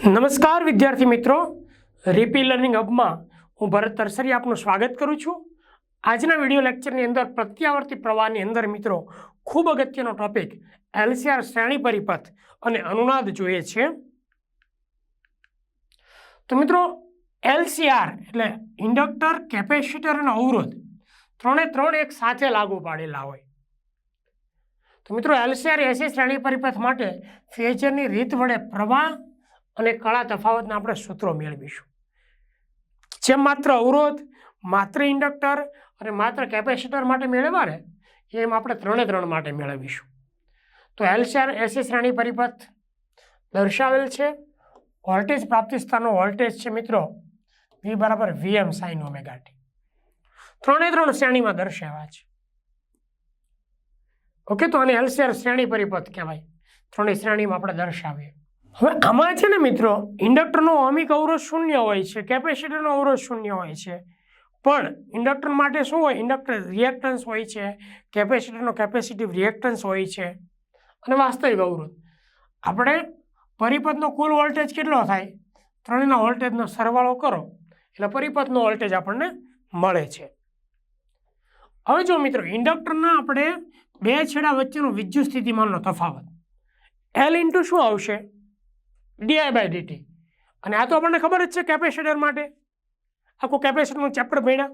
નમસ્કાર વિદ્યાર્થી મિત્રો. રીપી લર્નિંગ હબમાં હું ભરત તરસરી આપનું સ્વાગત કરું છું. આજના વીડિયો લેક્ચરની અંદર પ્રત્યાવર્તી પ્રવાહની અંદર મિત્રો ખૂબ અગત્યનો ટોપિક એલસીઆર શ્રેણી પરિપથ અને અનુનાદ જોઈએ છે. તો મિત્રો એલસીઆર એટલે ઇન્ડક્ટર, કેપેસિટર અને અવરોધ ત્રણે ત્રણ એક સાથે લાગુ પાડેલા હોય. તો મિત્રો એલસીઆર એસી શ્રેણી પરિપથ માટે ફેજરની રીત વડે પ્રવાહ અને કળા તફાવતના આપણે સૂત્રો મેળવીશું. જેમ માત્ર અવરોધ, માત્ર ઇન્ડક્ટર અને માત્ર કેપેસિટર માટે મેળવવા રહે એમ આપણે ત્રણે ત્રણ માટે મેળવીશું. તો એલસીઆર, એસી શ્રેણી પરિપથ દર્શાવેલ છે. વોલ્ટેજ પ્રાપ્તિસ્થાનનો વોલ્ટેજ છે મિત્રો વી બરાબર વીએમ સાઇન ઓમેગા ત્રણે ત્રણ શ્રેણીમાં દર્શાવ્યા છે. ઓકે, તો આને એલસીઆર શ્રેણી પરિપથ કહેવાય. ત્રણેય શ્રેણીમાં આપણે દર્શાવીએ. હવે આમાં છે ને મિત્રો, ઇન્ડક્ટરનો ઓમિક અવરોધ શૂન્ય હોય છે, કેપેસિટરનો અવરોધ શૂન્ય હોય છે. પણ ઇન્ડક્ટર માટે શું હોય? ઇન્ડક્ટર રિએક્ટન્સ હોય છે, કેપેસિટરનો કેપેસિટી રિએક્ટન્સ હોય છે, અને વાસ્તવિક અવરોધ. આપણે પરિપથનો કુલ વોલ્ટેજ કેટલો થાય? ત્રણેયના વોલ્ટેજનો સરવાળો કરો, એટલે પરિપથનો વોલ્ટેજ આપણને મળે છે. હવે જો મિત્રો, ઇન્ડક્ટરના આપણે બે છેડા વચ્ચેનો વિદ્યુત સ્થિતિમાનનો તફાવત. એલ ઇન્ટુ શું આવશે? ડીઆઈ બાય ડીટી અને આ તો આપણને ખબર જ છે કેપેસિટર માટે. આખું કેપેસિટરનું ચેપ્ટર ભણ્યા.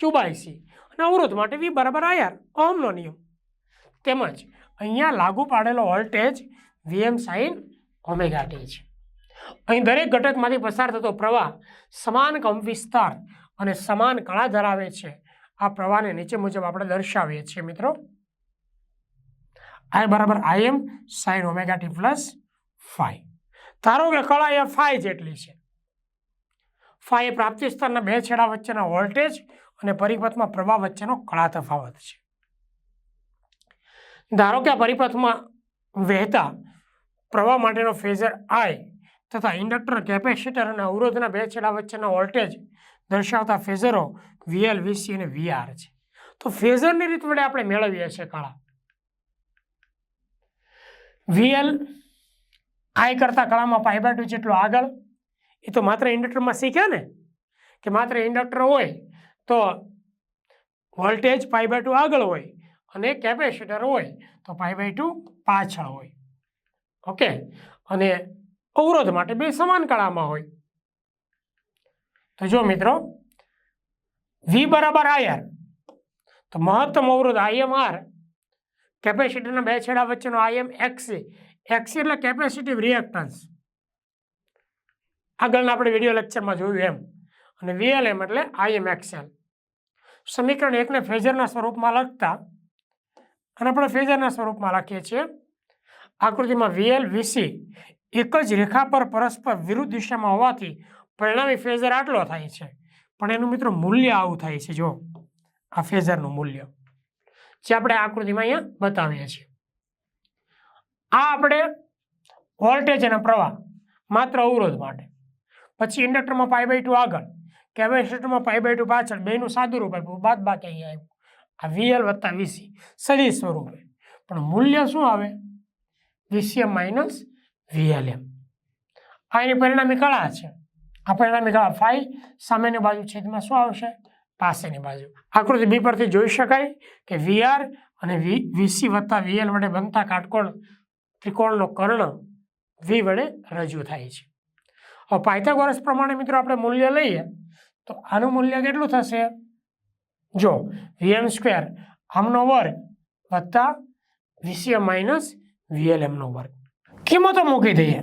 ક્યુબાઈસી અને અવરોધ માટે વી બરાબર આયાર ઓહમનો નિયમ. તેમજ અહીંયા લાગુ પાડેલો voltage VM sine omega T છે. અહીં દરેક ઘટકમાંથી પસાર થતો પ્રવાહ સમાન કંપ વિસ્તાર અને સમાન કળા ધરાવે છે. આ પ્રવાહને નીચે મુજબ આપણે દર્શાવીએ છીએ મિત્રો. આઈ બરાબર I M sine omega T plus phi ધારો કે કળા એ ફાઈ જેટલી છે. ફાઈ એ પ્રાપ્તિ સ્તરના બે છેડા વચ્ચેના વોલ્ટેજ અને પરિપથમાં પ્રવાહ વચ્ચેનો કળા તફાવત છે. ધારો કે આ પરિપથમાં વહેતા પ્રવાહ માટેનો ફેઝર આઈ તથા ઇન્ડક્ટર, કેપેસિટર અને અવરોધના બે છેડા વચ્ચેના વોલ્ટેજ દર્શાવતા ફેઝરો વીએલ, વીસી અને વીઆર છે. તો ફેઝરની રીત વડે આપણે મેળવીએ છીએ કળા. વીએલ આઈ કરતાં કળામાં પાઈ બાય ટુ જેટલો આગળ, એ તો માત્ર ઇન્ડક્ટરમાં શીખ્યા ને? કે માત્ર ઇન્ડક્ટર હોય તો વોલ્ટેજ પાઈ બાય ટુ આગળ હોય અને કેપેસિટર હોય તો પાઈ બાય ટુ પાછળ હોય. ઓકે? અને અવરોધ માટે બે સમાન કળામાં હોય. તો જો મિત્રો વી બરાબર આયર તો મહત્તમ અવરોધ આઈએમ આર કેપેસિટરના બે છેડા વચ્ચેનો આઈએમ એક્સી એક્સી એટલે કેપેસિટી રિએક્ટન્સ આગળના આપણે વીડિયો લેક્ચરમાં જોયું એમ. અને વીએલએમ એટલે આઈએમ એક્સએલ સમીકરણ એકને ફેઝરના સ્વરૂપમાં લખતા, અને આપણે ફેઝરના સ્વરૂપમાં લખીએ છીએ, આકૃતિમાં વીએલ વીસી એક જ રેખા પર પરસ્પર વિરુદ્ધ દિશામાં હોવાથી પરિણામી ફેઝર આટલો થાય છે. પણ એનું મિત્રો મૂલ્ય આવું થાય છે, જો. આ ફેઝરનું મૂલ્ય. જે આપણે આકૃતિમાં અહીંયા બતાવીએ છીએ. આ આપણે વોલ્ટેજ અને પ્રવાહ માત્ર અવરોધ માટે. પછી ઇન્ડક્ટરમાં પાઈ બાય ટુ આગળ કેપેસિટરમાં પાઈ બાય ટુ પાછળ, બેનું સાદું રૂપ આપ્યું, બાદ બાકી અહીંયા આવ્યું. આ વીએલ વત્તા વીસી સદી સ્વરૂપે. પણ મૂલ્ય શું આવે? વીસીએમ માઇનસ વીએલએમ આ એની પરિણામી કળા છે. આ પરિણામી કળા ફાઈ સામેની બાજુ છેદમાં શું આવશે? પાસેની બાજુ. આકૃતિ બી પરથી જોઈ શકાય કે વીઆર અને વી વીસી વત્તા વીએલ વડે બનતા કાટકોણ ત્રિકોણનો કર્ણ વી વડે રજૂ થાય છે. હવે પાયથાગોરસ પ્રમાણે મિત્રો આપણે મૂલ્ય લઈએ, તો આનું મૂલ્ય કેટલું થશે? જો વીએમ સ્ક્વેર આમનો વર્ગ વત્તા વીસીએમ માઇનસ વીએલએમનો વર્ગ. કિંમતો મૂકી દઈએ.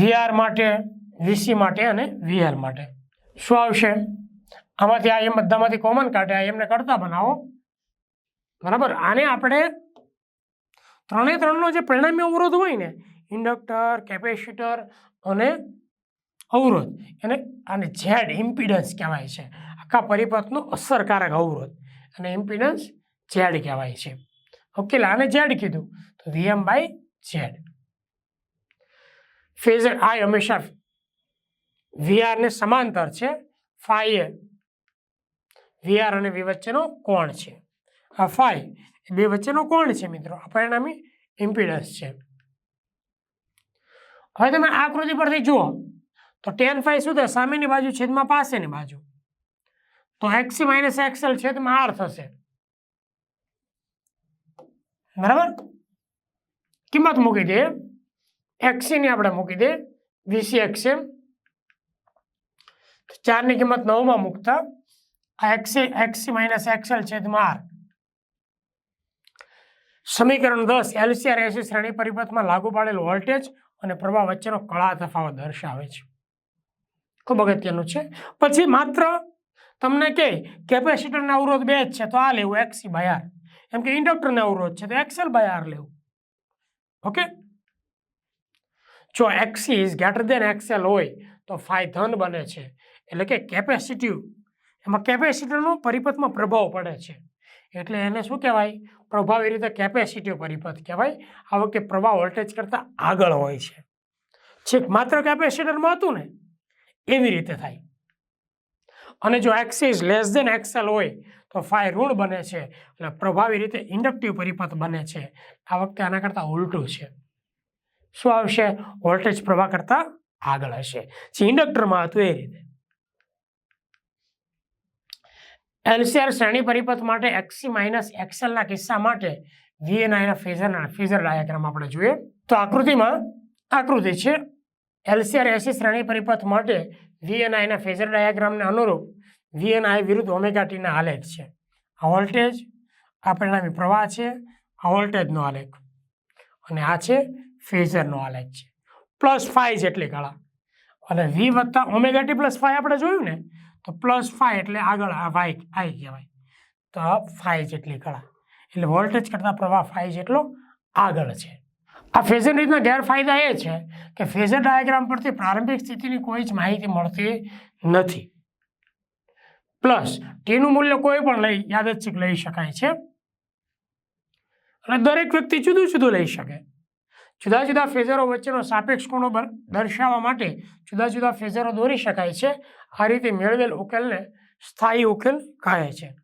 વીઆર માટે વીસી માટે અને વીએલ માટે. શું આવશે? આમાંથી આ એમ બધામાંથી કોમન કાઢે આ એમને કરતા બનાવો. બરાબર? આને આપણે ત્રણે ત્રણનો જે પરિણામી અવરોધ હોય ને, ઇન્ડક્ટર, કેપેસિટર અને અવરોધ, એને આને ઝેડ ઇમ્પિડન્સ કહેવાય છે. આખા પરિપથનો અસરકારક અવરોધ અને ઇમ્પિડન્સ ઝેડ કહેવાય છે. ઓકે આને ઝેડ કીધું. તો વીએમ બાય ઝેડ ફેઝર આ હંમેશા વીઆરને સમાંતર છે ફાઈ એ વીઆર અને વી વચ્ચેનો કોણ છે? આ ફાઈ એ બે વચ્ચેનો કોણ છે મિત્રો? આ પરિણામી ઇમ્પિડન્સ છે. હવે તમે આકૃતિ પરથી જુઓ. તો ટેન ફાઈ શું થાય? સામેની બાજુ છેદમાં પાસેની બાજુ. તો એક્સી માઇનસ એક્સએલ છેદમાં આર થશે. બરાબર? કિંમત મૂકી દે. એક્સીની આપણે મૂકી દે. વીસી એક્સએમ ચારની કિંમત નવમાં મૂકતા. આ એક્સી એક્સી માઇનસ એક્સએલ છેદમાં આર સમીકરણ દસ, એલસીઆર એસી શ્રેણી પરિપથમાં લાગુ પાડેલ વોલ્ટેજ અને પ્રવાહ વચ્ચેનો કળા તફાવત દર્શાવે છે. ખૂબ અગત્યનું છે. પછી માત્ર તમને કે કેપેસિટરને અવરોધ બે જ છે, તો આ લેવું એક્સી બાય એમ કે ઇન્ડક્ટરને અવરોધ છે, તો એક્સએલ બાય લેવું. ઓકે? જો XC is greater than XL હોય, તો ફાઈ ધન બને છે. એટલે કે કેપેસિટીવ. એમાં કેપેસિટરનો પરિપથમાં પ્રભાવ પડે છે. એટલે એને શું કહેવાય? પ્રભાવી રીતે કેપેસિટી પરિપથ કહેવાય. આ વખતે પ્રવાહ વોલ્ટેજ કરતાં આગળ હોય છે. છેક માત્ર કેપેસિટરમાં હતું ને, એવી રીતે થાય. અને જો એક્સિસ લેસ દેન એક્સેલ હોય, તો ફાય ઋણ બને છે એટલે પ્રભાવી રીતે ઇન્ડક્ટિવ પરિપથ બને છે. આ વખતે આના કરતાં ઉલટું છે. શું આવશે? વોલ્ટેજ પ્રવાહ કરતાં આગળ હશે. જે ઇન્ડક્ટરમાં હતું એ રીતે. એલસીઆર શ્રેણી પરિપથ માટે એક્સી માઇનસ એક્સેલના કિસ્સા માટે વીએનઆઈના ફેઝરના ફેઝર ડાયાગ્રામ આપણે જોઈએ. તો આકૃતિમાં આકૃતિ છે. એલસીઆર એસી શ્રેણી પરિપથ માટે વીએનઆઈના ફેઝર ડાયાગ્રામને અનુરૂપ વીએનઆઈ વિરુદ્ધ ઓમેગા આલેખ છે. આ વોલ્ટેજ આ પરિણામી પ્રવાહ છે. આ વોલ્ટેજનો આલેખ અને આ છે ફેઝરનો આલેખ છે. પ્લસ ફાઈ જેટલી કળા અને વી વત્તા ઓમેગા ટી પ્લસ ફાઈ આપણે જોયું ને? તો પ્લસ ફાઈ એટલે આગળ આ વાય આઈ કહેવાય. તો આ ફાઈ જેટલી કળા. એટલે વોલ્ટેજ કરતાં પ્રવાહ ફાઈ જેટલો આગળ છે. આ ફેઝર રીતના ગેરફાયદા એ છે કે ફેઝર ડાયાગ્રામ પરથી પ્રારંભિક સ્થિતિની કોઈ જ માહિતી મળતી નથી. પ્લસ ટીનું મૂલ્ય કોઈ પણ લઈ, યાદચ્છિક લઈ શકાય છે. અને દરેક વ્યક્તિ જુદું જુદું લઈ શકે. જુદા જુદા ફેઝરો વચ્ચેનો સાપેક્ષ ખૂણો દર્શાવવા માટે જુદા જુદા ફેઝરો દોરી શકાય છે. આ રીતે મેળવેલ ઉકેલને સ્થાયી ઉકેલ કહે છે.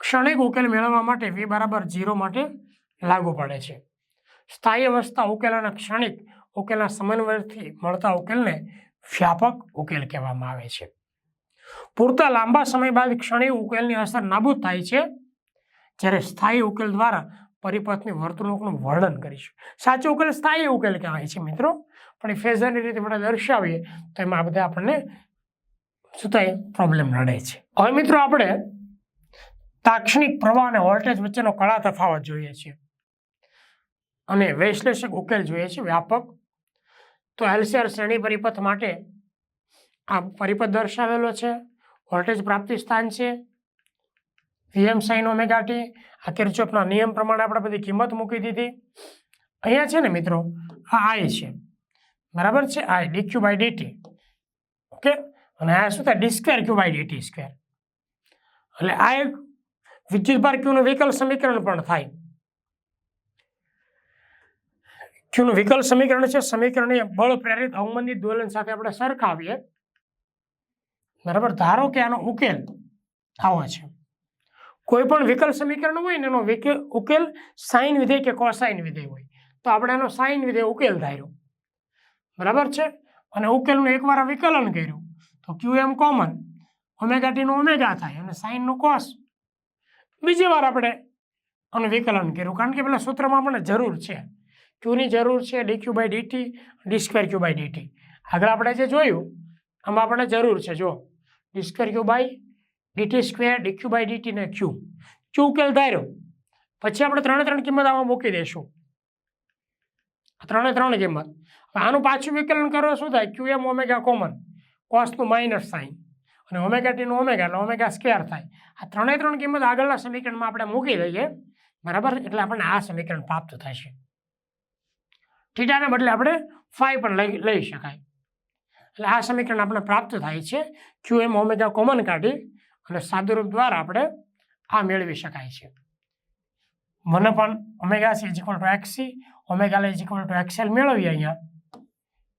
ક્ષણિક ઉકેલ મેળવવા માટે વી બરાબર ઝીરો માટે લાગુ પડે છે. સ્થાયી અવસ્થા ઉકેલ અને ક્ષણિક ઉકેલના સમન્વયથી મળતા ઉકેલને વ્યાપક ઉકેલ કહેવામાં આવે છે. પૂરતા લાંબા સમય બાદ ક્ષણિક ઉકેલની અસર નાબૂદ થાય છે. જ્યારે સ્થાયી ઉકેલ દ્વારા પરિપથની વર્તણૂકનું વર્ણન કરીશું. સાચો ઉકેલ સ્થાયી ઉકેલ કહેવાય છે મિત્રો. પણ એ ફેઝરની રીતે આપણે દર્શાવીએ તો એમાં આ બધા આપણને શું થાય પ્રોબ્લેમ નડે છે. હવે મિત્રો આપણે તાક્ષણિક પ્રવાહ અને વોલ્ટેજ વચ્ચેનો કળા તફાવત જોઈએ છીએ. અને વૈશ્લેષક ઉકેલ જોઈએ છે વ્યાપક. તો એલસીઆર શ્રેણી પરિપથ માટે આ પરિપથ દર્શાવેલો છે. વોલ્ટેજ પ્રાપ્તિ સ્થાન છે. વીએમ સાઇન ઓમેગા ટી આ કિર્ચોફના નિયમ પ્રમાણે આપણે બધી કિંમત મૂકી દીધી. અહીંયા છે ને મિત્રો, આ આઈ છે. બરાબર છે? I D Q by DT okay? અને આ શું થાય? D square Q by DT square એટલે આ એક વિદ્યુતભાર ક્યુનું વિકલ સમીકરણ પણ થાય. ક્યુનું વિકલ સમીકરણ છે સમીકરણ એ બળ પ્રેરિત અવમંદિત દોલન સાથે આપણે સરખાવીએ. બરાબર? ધારો કે આનો ઉકેલ આવો છે. કોઈ પણ વિકલ સમીકરણ હોય ને એનો ઉકેલ સાઇન વિધેય કે કોસાઇન વિધેય હોય. તો આપણે એનો સાઇન વિધેય ઉકેલ ધાર્યો. બરાબર છે? અને ઉકેલનું એકવાર વિકલન કર્યું, તો ક્યુ એમ કોમન ઓમેગા ટીનું ઓમેગા થાય અને સાઇનનું કોસ બીજી વાર આપણે આનું વિકલન કર્યું, કારણ કે પેલા સૂત્રમાં આપણને જરૂર છે. ક્યુની જરૂર છે D Q by DT D square Q by DT આગળ આપણે જે જોયું, આમાં આપણને જરૂર છે જો D square Q by DT square DQ by DT ને ક્યુ ક્યુ ઉકેલ ધાર્યો? પછી આપણે ત્રણે ત્રણ કિંમત આમાં મૂકી દઈશું. ત્રણે ત્રણ કિંમત. આનું પાછું વિકલન કરો, શું થાય? ક્યુ એમ ઓમેગા કોમન કોસનું માઇનસ સાઇન અને ઓમેગા ટીનું ઓમેગા એટલે ઓમેગા સ્ક્વેર થાય. આ ત્રણે ત્રણ કિંમત આગળના સમીકરણમાં આપણે મૂકી દઈએ. બરાબર? એટલે આપણને આ સમીકરણ પ્રાપ્ત થશે. થીટાને બદલે આપણે ફાઈ પણ લઈ લઈ શકાય. એટલે આ સમીકરણ આપણે પ્રાપ્ત થાય છે. ક્યુ એમ ઓમેગા કોમન કાઢી અને સાદુરૂપ દ્વારા આપણે આ મેળવી શકાય છે. મને પણ omega C is equal to XC omega is equal to XL મેળવીએ અહીંયા.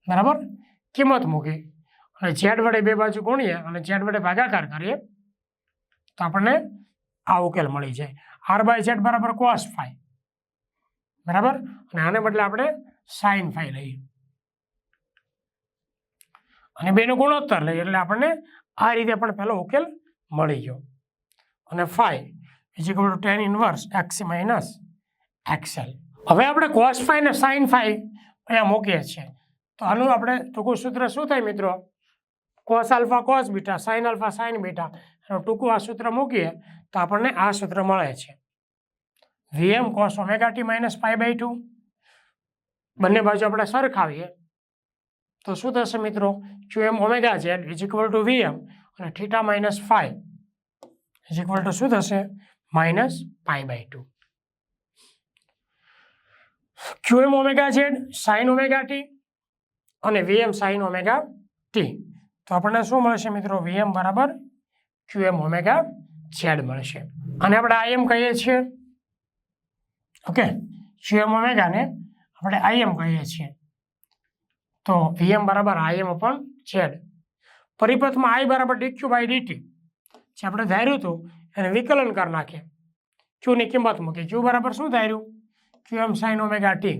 બરાબર? કિંમત મૂકી. અને ઝેડ વડે બે બાજુ ગુણીએ અને ઝેડ વડે ભાગાકાર કરીએ, તો આપણને આ ઉકેલ મળી જાય. આર બાય ઝેડ બરાબર કોસ ફાઈ બરાબર? અને આને બદલે આપણે સાઇન ફાઈ લઈએ. અને બેનો ગુણોત્તર લઈએ, એટલે આપણને આ રીતે પણ પહેલો ઉકેલ મળી ગયો. અને phi is equal to tan inverse X minus XL હવે આપણે કોસ ફાઈ અને સાઇન ફાઈ અહીંયા મૂકીએ છીએ. તો આનું આપણે ટૂંકું સૂત્ર શું થાય મિત્રો? Cos alpha cos beta sine alpha sine beta એનું ટૂંકું આ સૂત્ર મૂકીએ તો આપણને આ સૂત્ર મળે છે. VM cos omega T minus pi by two બંને બાજુ આપણે સરખાવીએ. તો શું થશે મિત્રો? જો M omega Z is equal to VM અને theta minus five is equal to શું થશે? Minus pi by two. QM omega Z sine omega T અને વીએમ સાઇન ઓમેગા ટી તો આપણને શું મળશે મિત્રો? વીએમ બરાબર ક્યુએમ ઓમેગા ઝેડ મળશે. અને આપણે આઈએમ કહીએ છીએ. ઓકે? ક્યુએમ ઓમેગાને આપણે આઈએમ કહીએ છીએ. તો વીએમ બરાબર આઈએમ અપોન ઝેડ પરિપથમાં આઈ બરાબર ડીક્યુ બાય ડીટી જે આપણે ધાર્યું હતું, એને વિકલન કરી નાખીએ. ક્યુની કિંમત મૂકી ક્યુ બરાબર શું ધાર્યું? Q M sine omega T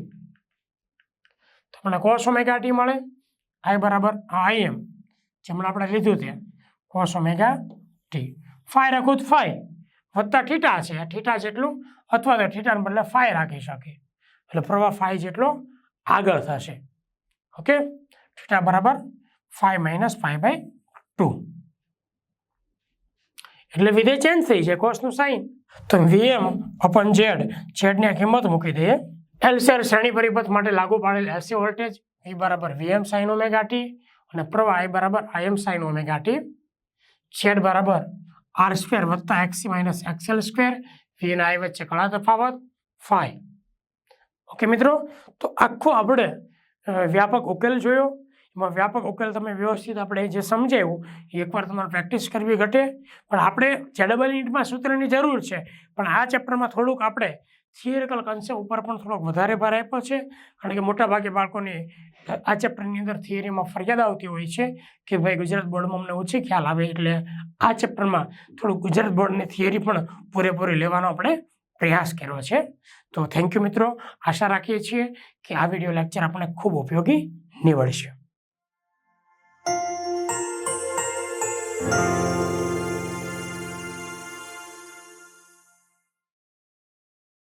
તો આપણને કોસ ઓમેગા ટી મળે. આઈ બરાબર આઈ એમ જેમણે આપણે લીધું તે. કોસ ઓમેગા ટી ફાઈ રાખું તો ફાઈ વત્તા ઠીટા છે. થીટા જેટલું અથવા તો ઠીટાને બદલે ફાઈ રાખી શકીએ. એટલે પ્રવાહ ફાઈ જેટલો આગળ થશે. ઓકે ઠીટા બરાબર phi minus five by two એટલે વિધેય ચેન્જ થઈ છે કોસનું સાઇન તો વીએમ અપન ઝેડ ઝેડની કિંમત મૂકી દઈએ. એલસીઆર શ્રેણી પરિપથ માટે લાગુ પાડેલ એસી વોલ્ટેજ વી બરાબર વીએમ સાઇન ઓમેગા ટી અને પ્રવાહ આઈ બરાબર IM sine omega T Z બરાબર આર સ્ક્વેર વત્તા XC minus XL square V અને આઈ વચ્ચે કળા તફાવત ફાઈ ઓકે મિત્રો, તો આખો આપણે વ્યાપક ઉકેલ જોયો. એમાં વ્યાપક ઉકેલ તમે વ્યવસ્થિત આપણે જે સમજાવ્યું એ એકવાર તમારે પ્રેક્ટિસ કરવી ઘટે. પણ આપણે જેડબલ નીટમાં સૂત્રની જરૂર છે. પણ આ ચેપ્ટરમાં થોડુંક આપણે થિયરિકલ કન્સેપ્ટ ઉપર પણ થોડોક વધારે ભાર આપ્યો છે. કારણ કે મોટાભાગે બાળકોને આ ચેપ્ટરની અંદર થિયરીમાં ફરિયાદ આવતી હોય છે કે ભાઈ ગુજરાત બોર્ડમાં અમને ઓછી ખ્યાલ આવે. એટલે આ ચેપ્ટરમાં થોડુંક ગુજરાત બોર્ડની થિયરી પણ પૂરેપૂરી લેવાનો આપણે પ્રયાસ કર્યો છે. તો થેન્ક યુ મિત્રો. આશા રાખીએ છીએ કે આ વીડિયો લેક્ચર આપણને ખૂબ ઉપયોગી નીવડશે.